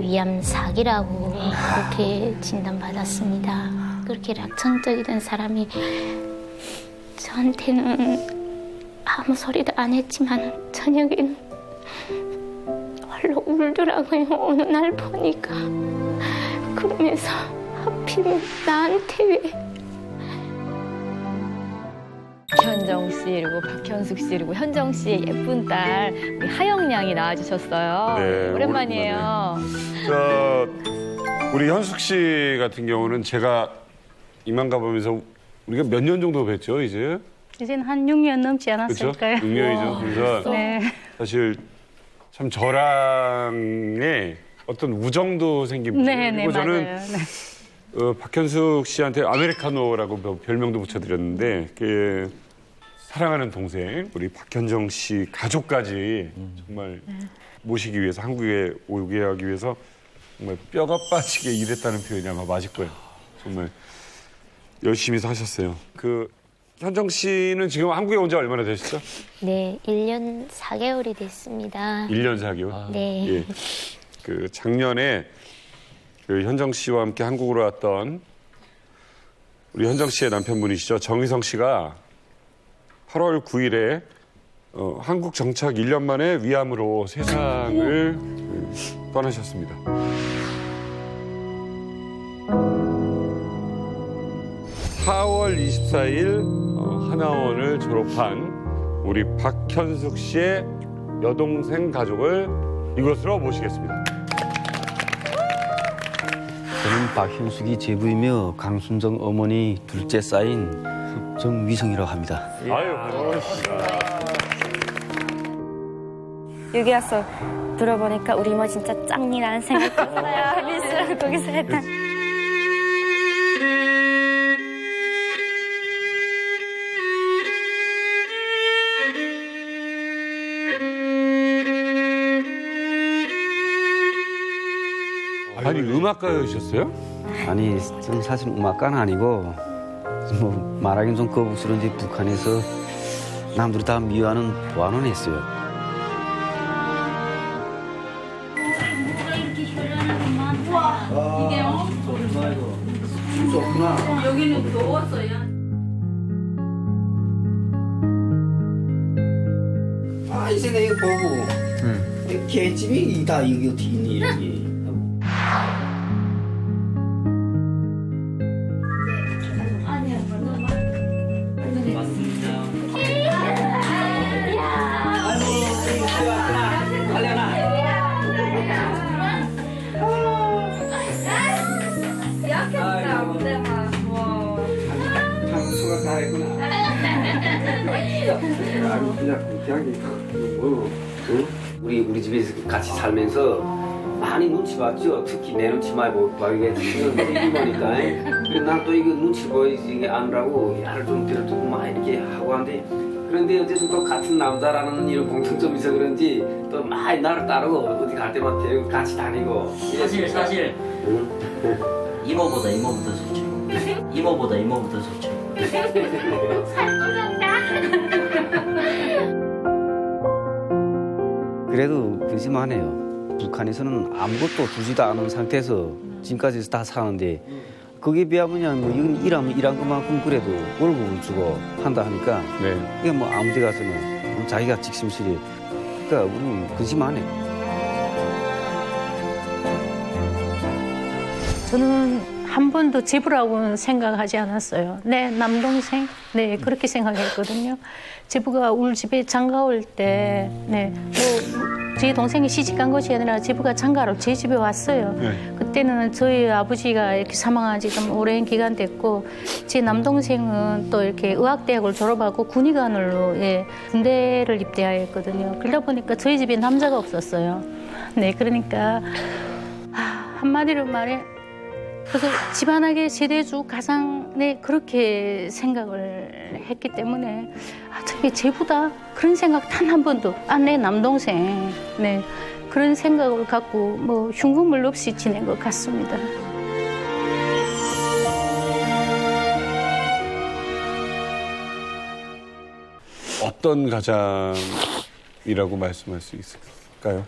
위암 사기라고 그렇게 진단받았습니다. 그렇게 낙천적이던 사람이 저한테는 아무 소리도 안 했지만 저녁에는 홀로 울더라고요. 어느 날 보니까 그러면서 하필 나한테 왜 현정 씨 그리고 박현숙 씨 그리고 현정 씨의 예쁜 딸 우리 하영 양이 나와주셨어요. 네, 오랜만이에요. 저 우리 현숙 씨 같은 경우는 제가 이만 가보면서 우리가 몇 년 정도 뵀죠 이제 이제는 한 6년 넘지? 않았을까요? 6년이죠. 그래서 네. 사실 참 저랑의 어떤 우정도 생긴 분이에요. 네, 네, 그리고 저는 맞아요. 네. 어, 박현숙 씨한테 아메리카노라고 별- 별명도 붙여드렸는데 그 사랑하는 동생 우리 박현정 씨 가족까지 정말 모시기 위해서 한국에 오게 하기 위해서 정말 뼈가 빠지게 일했다는 표현이 아마 맞을 거예요. 정말 열심히 사셨어요. 그 현정 씨는 지금 한국에 온 지 얼마나 되셨죠? 네 1년 4개월이 됐습니다. 1년 4개월. 네. 예. 그 작년에 그 현정 씨와 함께 한국으로 왔던 우리 현정 씨의 남편분이시죠. 정희성 씨가 8월 9일에 어, 한국 정착 1년 만에 위암으로 세상을 그, 떠나셨습니다. (4월 24일) 어, 하나원을 졸업한 우리 박현숙 씨의 여동생 가족을 이곳으로 모시겠습니다. 저는 박현숙이 제부이며 강순정 어머니 둘째 쌓인 정위성이라고 합니다. 아유, 반갑습니다. 여기 와서 들어보니까 우리 이모 진짜 짱이라는 생각이 들었어요. 미스랑 거기서 했던. 아니, 음악가이셨어요? 아니, 저는 사실 음악가는 아니고 뭐 말하긴 좀 거북스러운지 북한에서 남들이 다 미워하는 보안은 했어요. 아, 이제 내가 보고 개집이 다 이게 어떻게 있니 여기. 같이 살면서 많이 눈치 봤죠. 특히 내 눈치 많이 지금 TV 보니까. 그래 난또 이거 눈치 보이지 아느라고 야를 좀 빌어주고 막 이렇게 하고 한데 그런데 어쨌든 또 같은 남자라는 이런 공통점이 있어 그런지 또 많이 나를 따르고 어디 갈 때마다 데리고 같이 다니고 사실 사실 이모보다 이모부터 좋죠. 이모보다 이모부터 좋죠. 그래도 근심하네요. 북한에서는 아무것도 주지도 않은 상태에서 지금까지 다 사는데 거기에 비하면 뭐 이건 일하면 일한 것만큼 그래도 월급을 주고 한다 하니까 네. 그게 뭐 아무 데 가서는 자기가 직심실이 그러니까 우리는 근심하네요. 저는 한 번도 제부라고는 생각하지 않았어요. 내 남동생, 네 그렇게 생각했거든요. 제부가 우리 집에 장가 올 때, 네, 뭐 제 동생이 시집 간 것이 아니라 제부가 장가로 제 집에 왔어요. 네. 그때는 저희 아버지가 이렇게 사망한 지 좀 오랜 기간 됐고, 제 남동생은 또 이렇게 의학대학을 졸업하고 군의관으로 예, 군대를 입대하였거든요. 그러다 보니까 저희 집에 남자가 없었어요. 네, 그러니까 아, 한마디로 말해 그래서 집안하게 세대주 가상 네 그렇게 생각을 했기 때문에 아 저게 제부다 그런 생각 단 한 번도 아내 남동생 네 그런 생각을 갖고 뭐 흉금을 없이 지낸 것 같습니다. 어떤 가장이라고 말씀할 수 있을까요?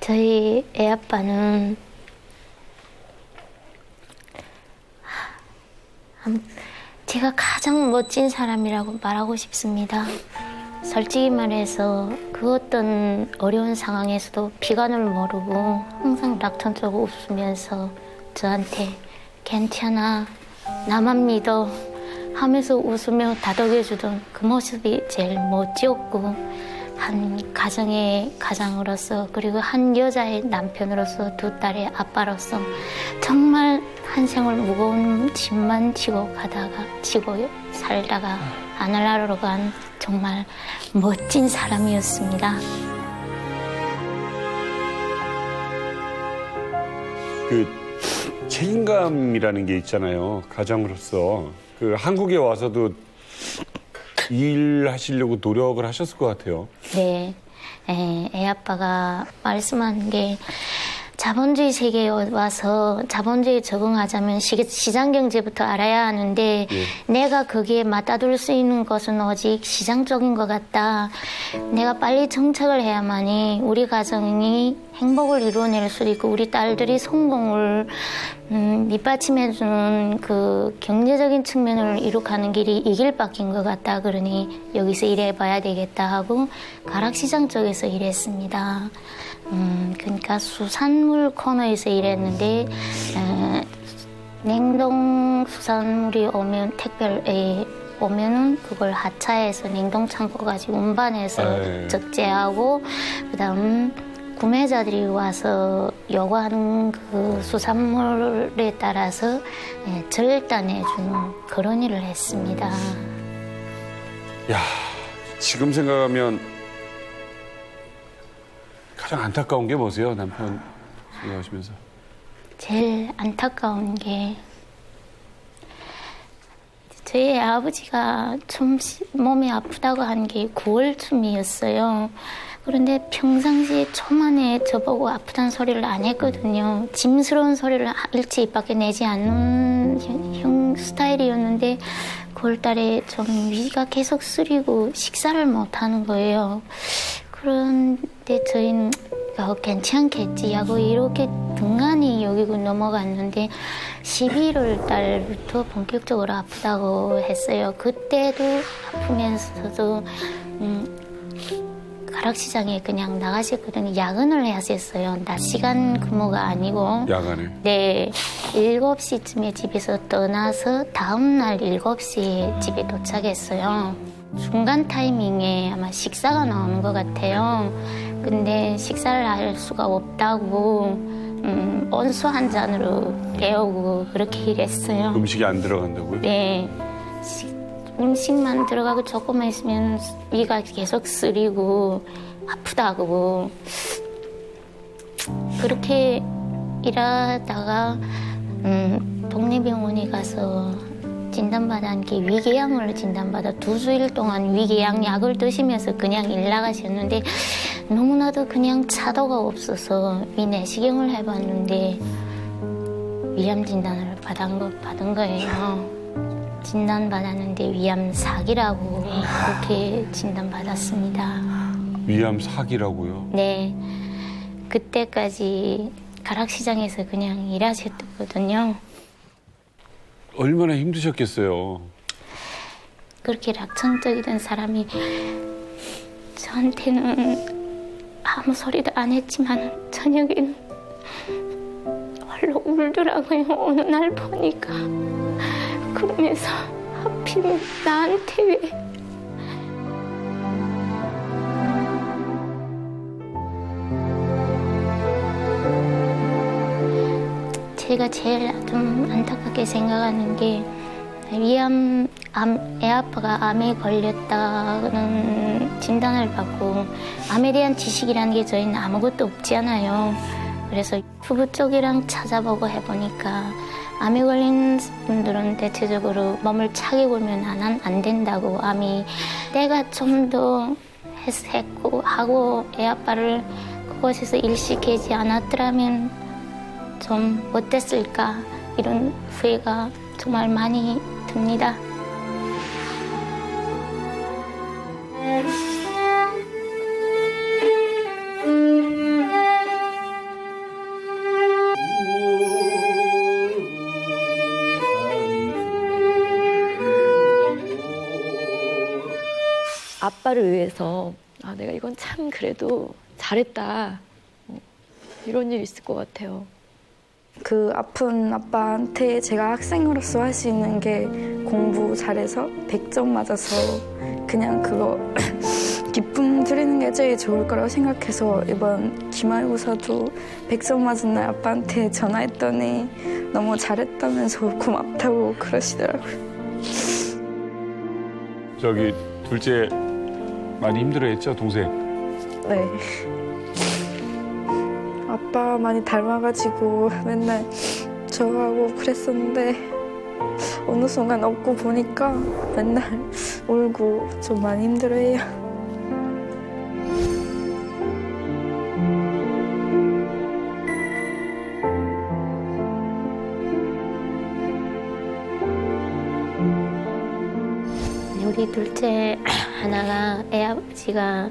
저희 애 아빠는 제가 가장 멋진 사람이라고 말하고 싶습니다. 솔직히 말해서 그 어떤 어려운 상황에서도 비관을 모르고 항상 낙천적으로 웃으면서 저한테 괜찮아 나만 믿어 하면서 웃으며 다독여주던 그 모습이 제일 멋지었고 한 가정의 가장으로서 그리고 한 여자의 남편으로서 두 딸의 아빠로서 정말 한 생을 무거운 짐만 지고 가다가 지고 살다가 하늘나라로 간 정말 멋진 사람이었습니다. 그 책임감이라는 게 있잖아요. 가장으로서 그 한국에 와서도 일하시려고 노력을 하셨을 것 같아요. 네, 에, 애 아빠가 말씀한 게 자본주의 세계에 와서 자본주의에 적응하자면 시, 시장 경제부터 알아야 하는데 내가 거기에 맞다둘 수 있는 것은 오직 시장적인 것 같다. 내가 빨리 정착을 해야만이 우리 가정이 행복을 이루어낼 수 있고 우리 딸들이 성공을 음, 밑받침해주는 그 경제적인 측면을 이룩하는 길이 이 길밖인 것 같다. 그러니 여기서 일해봐야 되겠다 하고 가락시장 쪽에서 일했습니다. 음, 그러니까 수산물 코너에서 일했는데 에, 냉동 수산물이 오면 택배에 오면은 그걸 하차해서 냉동 창고까지 운반해서 에이. 적재하고 그다음 구매자들이 와서 요구하는 그 수산물에 따라서 예, 절단해주는 그런 일을 했습니다. 야, 지금 생각하면 가장 안타까운 게 뭐세요, 남편 생각하시면서? 제일 안타까운 게 저희 아버지가 좀 시- 몸이 아프다고 한 게 9월쯤이었어요. 그런데 평상시에 초만에 저보고 아프다는 소리를 안 했거든요. 짐스러운 소리를 하- 일찍 입 밖에 내지 않는 형, 형 스타일이었는데 9월달에 좀 위가 계속 쓰리고 식사를 못 하는 거예요. 그런데 저희는 어, 괜찮겠지 하고 이렇게 등간히 여기고 넘어갔는데 11월 달부터 본격적으로 아프다고 했어요. 그때도 아프면서도 음, 가락시장에 그냥 나가셨거든요. 야근을 하셨어요. 낮 시간 근무가 아니고. 야간에. 네, 7시쯤에 집에서 떠나서 다음날 7시에 집에 도착했어요. 중간 타이밍에 아마 식사가 나오는 것 같아요. 근데 식사를 할 수가 없다고 음, 온수 한 잔으로 데우고 그렇게 일했어요. 음식이 안 들어간다고요? 네. 식- 음식만 들어가고 조금만 있으면 위가 계속 쓰리고 아프다고 그렇게 일하다가 음, 동네병원에 가서 진단받은 게 위궤양을 진단받아 두 주일 동안 위궤양 약을 드시면서 그냥 일 나가셨는데 너무나도 그냥 차도가 없어서 위 내시경을 해봤는데 위암 진단을 받은, 거, 받은 거예요. 진단 받았는데 위암 사기라고 그렇게 진단 받았습니다. 위암 사기라고요. 네, 그때까지 가락시장에서 그냥 일하셨거든요. 얼마나 힘드셨겠어요. 그렇게 낙천적이던 사람이 저한테는 아무 소리도 안 했지만 저녁에는 홀로 울더라고요. 어느 날 보니까 그러면서 하필 나한테 왜 제가 제일 좀 안타깝게 생각하는 게 위암 암, 애 아빠가 암에 걸렸다는 진단을 받고 암에 대한 지식이라는 게 저희는 아무것도 없지 않아요. 그래서 부부 쪽이랑 찾아보고 해보니까 암에 걸린 분들은 대체적으로 몸을 차게 굴면 안, 안 된다고 암이 내가 좀 더 했고 하고 애 아빠를 그곳에서 일시키지 않았더라면 좀 어땠을까 이런 후회가 정말 많이 듭니다. 아빠를 위해서 아 내가 이건 참 그래도 잘했다 어, 이런 일 있을 것 같아요. 그 아픈 아빠한테 제가 학생으로서 할 수 있는 게 공부 잘해서 100점 맞아서 그냥 그거 기쁨 드리는 게 제일 좋을 거라고 생각해서 이번 기말고사도 100점 맞은 날 아빠한테 전화했더니 너무 잘했다면서 고맙다고 그러시더라고요. 저기 둘째 많이 힘들어했죠 동생. 네. 아빠 많이 닮아가지고 맨날 저하고 그랬었는데 어느 순간 없고 보니까 맨날 울고 좀 많이 힘들어해요. 우리 둘째 하나가 애 아버지가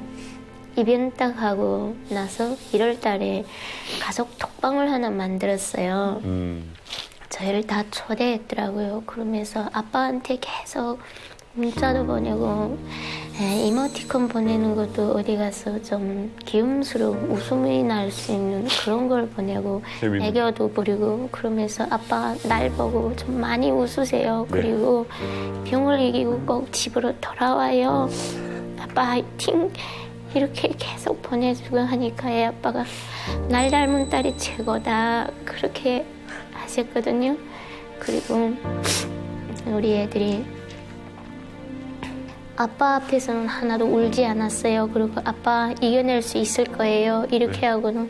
입연 딱 하고 나서 1월 달에 가족 톡방을 하나 만들었어요. 음. 저희를 다 초대했더라고요. 그러면서 아빠한테 계속 문자도 보내고 에, 이모티콘 보내는 것도 어디 가서 좀 귀염스러운 웃음이 날 수 있는 그런 걸 보내고 재밌네. 애교도 부리고 그러면서 아빠 날 보고 좀 많이 웃으세요. 네. 그리고 병을 이기고 꼭 집으로 돌아와요. 아빠 화이팅! 이렇게 계속 보내주고 하니까 애 아빠가 날 닮은 딸이 최고다. 그렇게 하셨거든요. 그리고 우리 애들이 아빠 앞에서는 하나도 울지 않았어요. 그리고 아빠 이겨낼 수 있을 거예요. 이렇게 하고는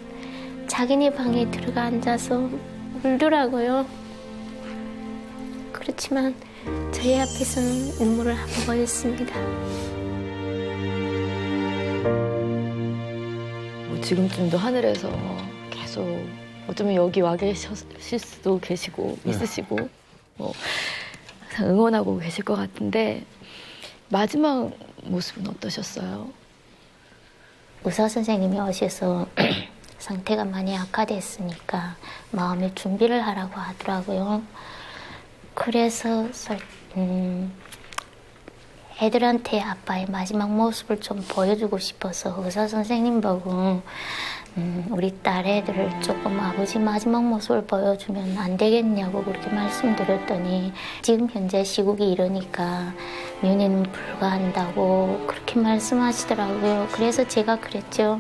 자기네 방에 들어가 앉아서 울더라고요. 그렇지만 저희 앞에서는 눈물을 안 보였습니다. 뭐 지금쯤도 하늘에서 계속 어쩌면 여기 와 계실 수도 계시고 있으시고 뭐 항상 응원하고 계실 것 같은데 마지막 모습은 어떠셨어요? 의사 선생님이 오셔서 상태가 많이 악화됐으니까 마음의 준비를 하라고 하더라고요. 그래서 설- 음, 애들한테 아빠의 마지막 모습을 좀 보여주고 싶어서 의사 선생님 보고 음, 우리 딸 애들을 조금 아버지 마지막 모습을 보여주면 안 되겠냐고 그렇게 말씀드렸더니 지금 현재 시국이 이러니까 면회는 불가한다고 그렇게 말씀하시더라고요. 그래서 제가 그랬죠.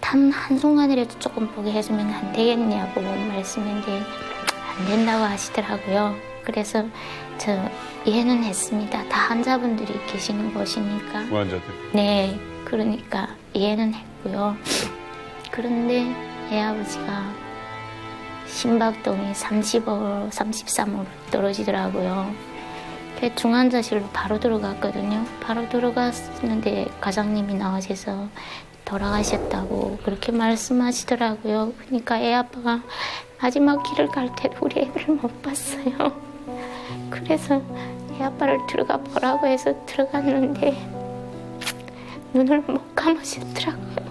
단 한순간이라도 조금 보게 해주면 안 되겠냐고 말씀했는데 안 된다고 하시더라고요. 그래서 저 이해는 했습니다. 다 환자분들이 계시는 곳이니까. 무한자들. 네, 그러니까 이해는 했고요. 그런데 애 아버지가 심박동이 35, 33으로 떨어지더라고요. 그 중환자실로 바로 들어갔거든요. 바로 들어갔는데 과장님이 나와셔서 돌아가셨다고 그렇게 말씀하시더라고요. 그러니까 애 아빠가 마지막 길을 갈 때 우리 애를 못 봤어요. 그래서 애 아빠를 들어가 보라고 해서 들어갔는데 눈을 못 감으셨더라고요.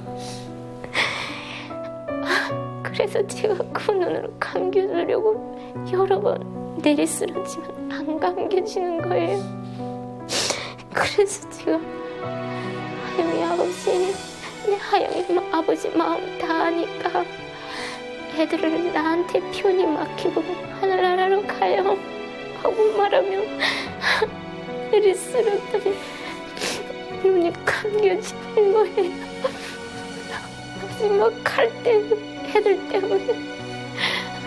그래서 제가 그 눈을 감겨주려고 여러 번 내리쓰러지만 안 감겨지는 거예요. 그래서 제가 하영이 아버지, 내 하영이 마- 아버지 마음 다 아니까 애들을 나한테 편히 맡기고 하늘나라로 가요 하고 말하면 내리쓰러더니 눈이 감겨지는 거예요. 마지막 갈 때는 애들 때문에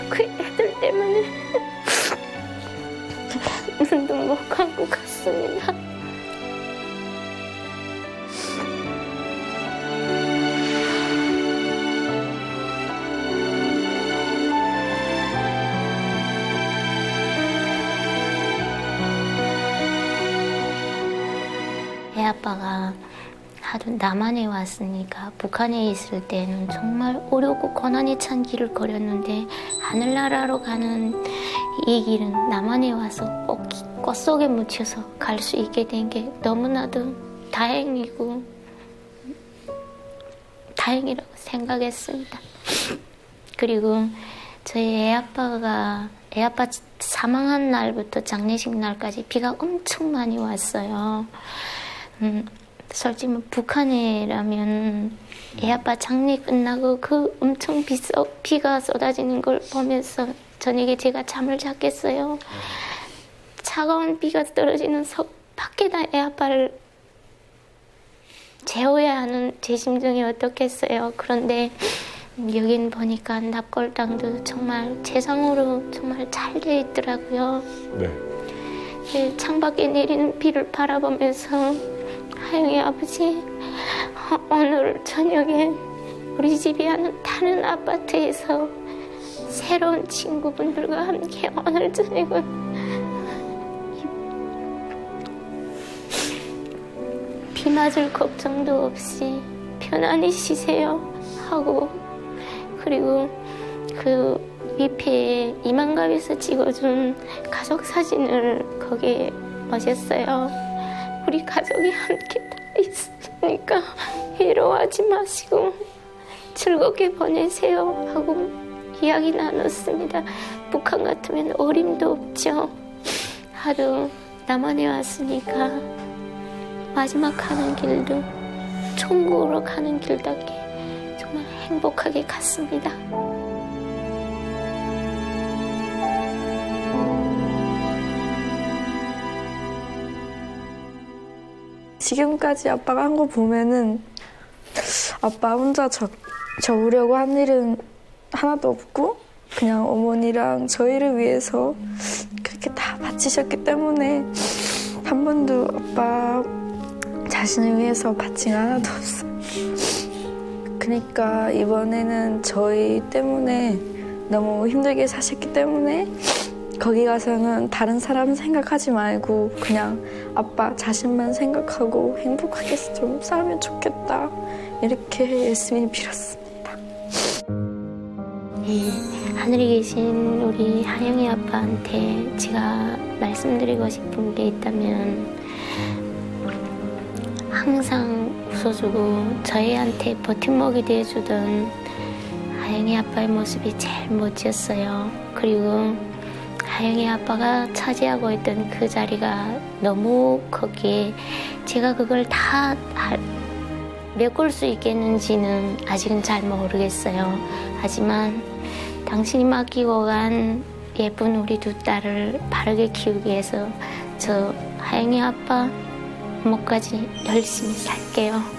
그 애들 때문에 눈도 못 감고 갔습니다. 애 아빠가 하도 남한에 왔으니까 북한에 있을 때는 정말 어렵고 고난이 찬 길을 걸었는데 하늘나라로 가는 이 길은 남한에 와서 꼭 꽃속에 묻혀서 갈 수 있게 된 게 너무나도 다행이고 다행이라고 생각했습니다. 그리고 저희 애 아빠가 애 아빠 사망한 날부터 장례식 날까지 비가 엄청 많이 왔어요. 음, 솔직히 뭐 북한이라면 애 아빠 장례 끝나고 그 엄청 비, 써, 비가 쏟아지는 걸 보면서 저녁에 제가 잠을 잤겠어요. 차가운 비가 떨어지는 석 밖에다 애 아빠를 재워야 하는 제 심정이 어떻겠어요. 그런데 여긴 보니까 납골당도 정말 재상으로 정말 잘 돼 있더라고요. 네. 예, 창밖에 내리는 비를 바라보면서 하영이 아버지 어, 오늘 저녁에 우리 집이 하는 다른 아파트에서 새로운 친구분들과 함께 오늘 저녁은 비 맞을 걱정도 없이 편안히 쉬세요 하고 그리고 그 위패에 이만갑에서 찍어준 가족 사진을 거기에 넣으셨어요. 우리 가족이 함께 다 있으니까 외로워하지 마시고 즐겁게 보내세요 하고 이야기 나눴습니다. 북한 같으면 어림도 없죠. 하루 남한에 왔으니까 마지막 가는 길도 천국으로 가는 길답게 정말 행복하게 갔습니다. 지금까지 아빠가 한 거 보면은 아빠 혼자 저, 저으려고 한 일은 하나도 없고 그냥 어머니랑 저희를 위해서 그렇게 다 바치셨기 때문에 한 번도 아빠 자신을 위해서 바친 거 하나도 없어요. 그러니까 이번에는 저희 때문에 너무 힘들게 사셨기 때문에 거기 가서는 다른 사람 생각하지 말고 그냥 아빠 자신만 생각하고 행복하게 좀 살면 좋겠다 이렇게 열심히 빌었습니다. 네, 하늘에 계신 우리 하영이 아빠한테 제가 말씀드리고 싶은 게 있다면 항상 웃어주고 저희한테 버팀목이 돼주던 하영이 아빠의 모습이 제일 멋졌어요. 그리고 하영이 아빠가 차지하고 있던 그 자리가 너무 거기에 제가 그걸 다 할- 메꿀 수 있겠는지는 아직은 잘 모르겠어요. 하지만 당신이 맡기고 간 예쁜 우리 두 딸을 바르게 키우기 위해서 저 하영이 아빠 목까지 열심히 살게요.